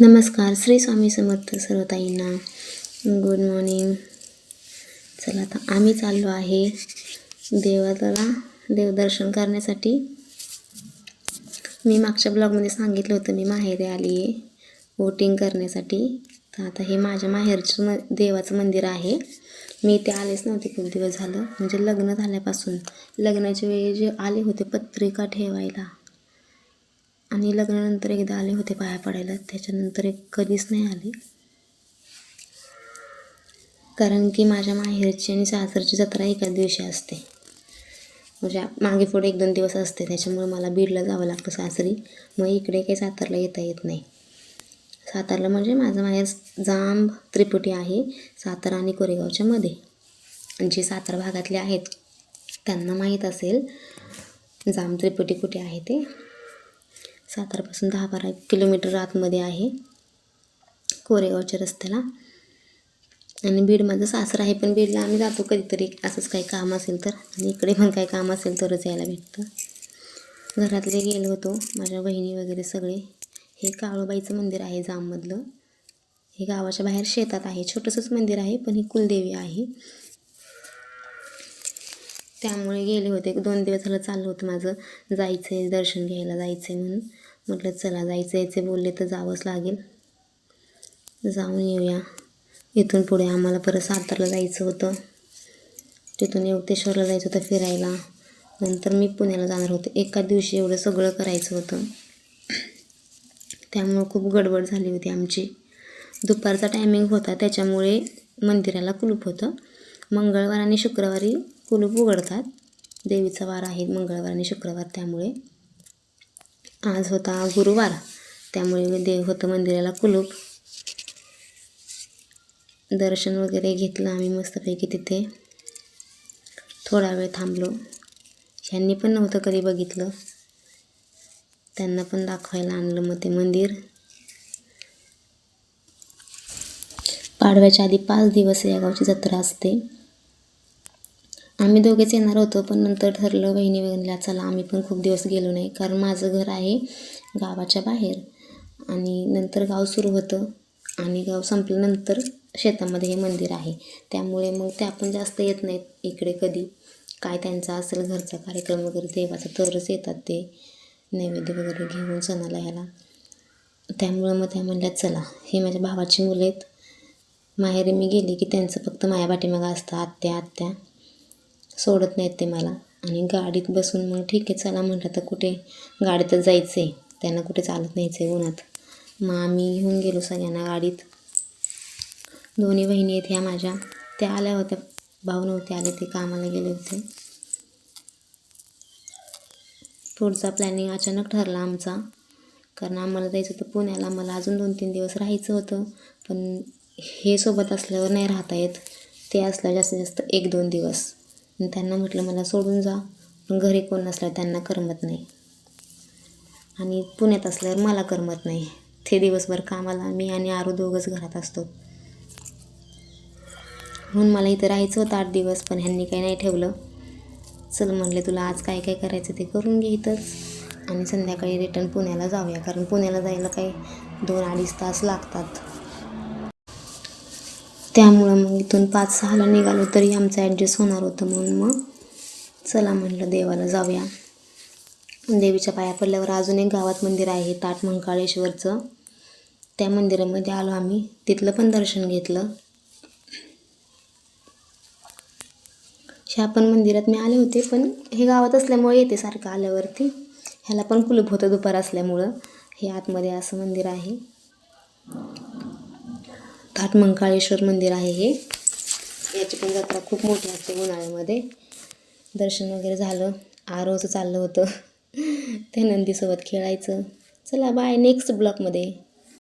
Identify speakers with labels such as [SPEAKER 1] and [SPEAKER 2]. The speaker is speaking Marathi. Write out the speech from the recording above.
[SPEAKER 1] नमस्कार श्री स्वामी समर्थ सर्व ताईंना गुड मॉर्निंग चला आता आम्ही चाललो आहे देवाला देवदर्शन करण्यासाठी. मी मागच्या ब्लॉगमध्ये सांगितलं होतं मी माहेरी आली आहे वोटिंग करण्यासाठी. तर आता हे माझ्या माहेरचं म देवाचं मंदिर आहे. मी इथे आलेच नव्हते खूप दिवस झालं. म्हणजे लग्न झाल्यापासून. लग्नाच्या वेळी जे आले होते पत्रिका ठेवायला. आणि लग्नानंतर एकदा आले होते पाया पडायला. त्याच्यानंतर एक कधीच नाही आले. कारण की माझ्या माहेरची आणि सासरची जत्रा एकाच दिवशी असते. म्हणजे मागे पुढे एक दोन दिवस असते. त्याच्यामुळे मला बीडला जावं लागतं सासरी. मग इकडे काही सातारला येता येत नाही. सातारला म्हणजे माझं माहेर जांब त्रिपुटी आहे. सातारा आणि कोरेगावच्या मध्ये. जे सातारा भागातले आहेत त्यांना माहीत असेल जांब त्रिपुटी कुठे आहे ते. सातारापासून दहा बारा किलोमीटर आतमध्ये आहे कोरेगावच्या रस्त्याला. आणि बीड माझं सासरं आहे पण बीडला आम्ही जातो कधीतरी. असंच काही काम असेल तर. आणि इकडे पण काही काम असेल तरच यायला भेटतं. घरातले गेलो होतो माझ्या बहिणी वगैरे सगळे. हे काळूबाईचं मंदिर आहे जाममधलं. हे गावाच्या बाहेर शेतात आहे. छोटंसंच मंदिर आहे पण ही कुलदेवी आहे. त्यामुळे गेले होते. दोन दिवस झालं चाललं होतं माझं. जायचं आहे दर्शन घ्यायला जायचं आहे म्हणून. म्हटलं चला जायचं यायचे बोलले तर जावंच लागेल. जाऊन येऊया. इथून पुढे आम्हाला परत सातारला जायचं होतं. तिथून युक्तेश्वरला जायचं होतं फिरायला. नंतर मी पुण्याला जाणार होते. एका दिवशी एवढं सगळं करायचं होतं. त्यामुळं खूप गडबड झाली होती आमची. दुपारचा टायमिंग होता. त्याच्यामुळे मंदिराला कुलूप होतं. मंगळवार आणि शुक्रवारी कुलूप उघडतात. देवीचा वार आहे मंगळवार आणि शुक्रवार त्यामुळे आज होता गुरुवार. त्यामुळे देव होतं मंदिराला कुलूप. दर्शन वगैरे घेतलं आम्ही मस्तपैकी तिथे. थोडा वेळ थांबलो. ह्यांनी पण नव्हतं कधी बघितलं. त्यांना पण दाखवायला आणलं मग ते मंदिर. पाडव्याच्या आधी पाच दिवस या गावची जत्रा असते. आम्ही दोघेच येणार होतो पण नंतर ठरलं बहिणी बहिणीला चला आम्ही पण खूप दिवस गेलो नाही कारण माझं घर आहे गावाच्या बाहेर. आणि नंतर गाव सुरू होतं आणि गाव संपल्यानंतर शेतामध्ये हे मंदिर आहे. त्यामुळे मग ते आपण जास्त येत नाहीत इकडे कधी. काय त्यांचा असेल घरचा कार्यक्रम वगैरे देवाचा तरच येतात ते नैवेद्य वगैरे घेऊन सणाला ह्याला त्यामुळं मग त्या म्हणल्या चला हे माझ्या भावाची मुलं आहेत. माहेरी मी गेले की त्यांचं फक्त माया पाठीमागं असतं आत्या आत्या. सोडत नाहीत ते मला. आणि गाडीत बसून मग ठीक आहे चला म्हटलं तर कुठे? गाडीतच जायचं आहे त्यांना कुठे चालत न्यायचं आहे उन्हात. मग आम्ही घेऊन गेलो सगळ्यांना गाडीत. दोन्ही बहिणी आहेत ह्या माझ्या. त्या आल्या होत्या. भाऊ नव्हते आले ते कामाला गेले होते. पुढचा प्लॅनिंग अचानक ठरला आमचा. कारण आम्हाला जायचं होतं पुण्याला. मला अजून दोन तीन दिवस राहायचं होतं. पण हे सोबत असल्यावर नाही राहता येत. ते असल्यावर जास्तीत जास्त एक दोन दिवस. त्यांना म्हटलं मला सोडून जा. पण घरी कोण नसल्यावर त्यांना करमत नाही. आणि पुण्यात असल्यावर मला करमत नाही. ते दिवसभर कामाला मी आणि आरू दोघंच घरात असतो. म्हणून मला इथं राहायचं होतं आठ दिवस पण ह्यांनी काही नाही ठेवलं. चल म्हणले तुला आज काय काय करायचं ते करून घे इथंच. आणि संध्याकाळी रिटर्न पुण्याला जाऊया. कारण पुण्याला जायला काही दोन अडीच तास लागतात. त्यामुळं मग इथून पाच सहाला निघालो तरी आमचं ॲडजस्ट होणार होतं म्हणून मग चला म्हटलं देवाला जाऊया. देवीच्या पाया पडल्यावर अजून एक गावात मंदिर आहे ताट मंकाळेश्वरचं त्या मंदिरामध्ये आलो आम्ही. तिथलं पण दर्शन घेतलं. ह्या पण मंदिरात मी आले होते पण हे गावात असल्यामुळे येते सारखं आल्यावरती. ह्याला पण कुलूप होतं दुपार असल्यामुळं. हे आतमध्ये असं मंदिर आहे. घाट मंकाळेश्वर मंदिर आहे हे. याची पण जत्रा खूप मोठी असते उन्हाळ्यामध्ये. दर्शन वगैरे झालं. आरोचं चाललं होतं. त्या नंदीसोबत खेळायचं. चला बाय नेक्स्ट ब्लॉकमध्ये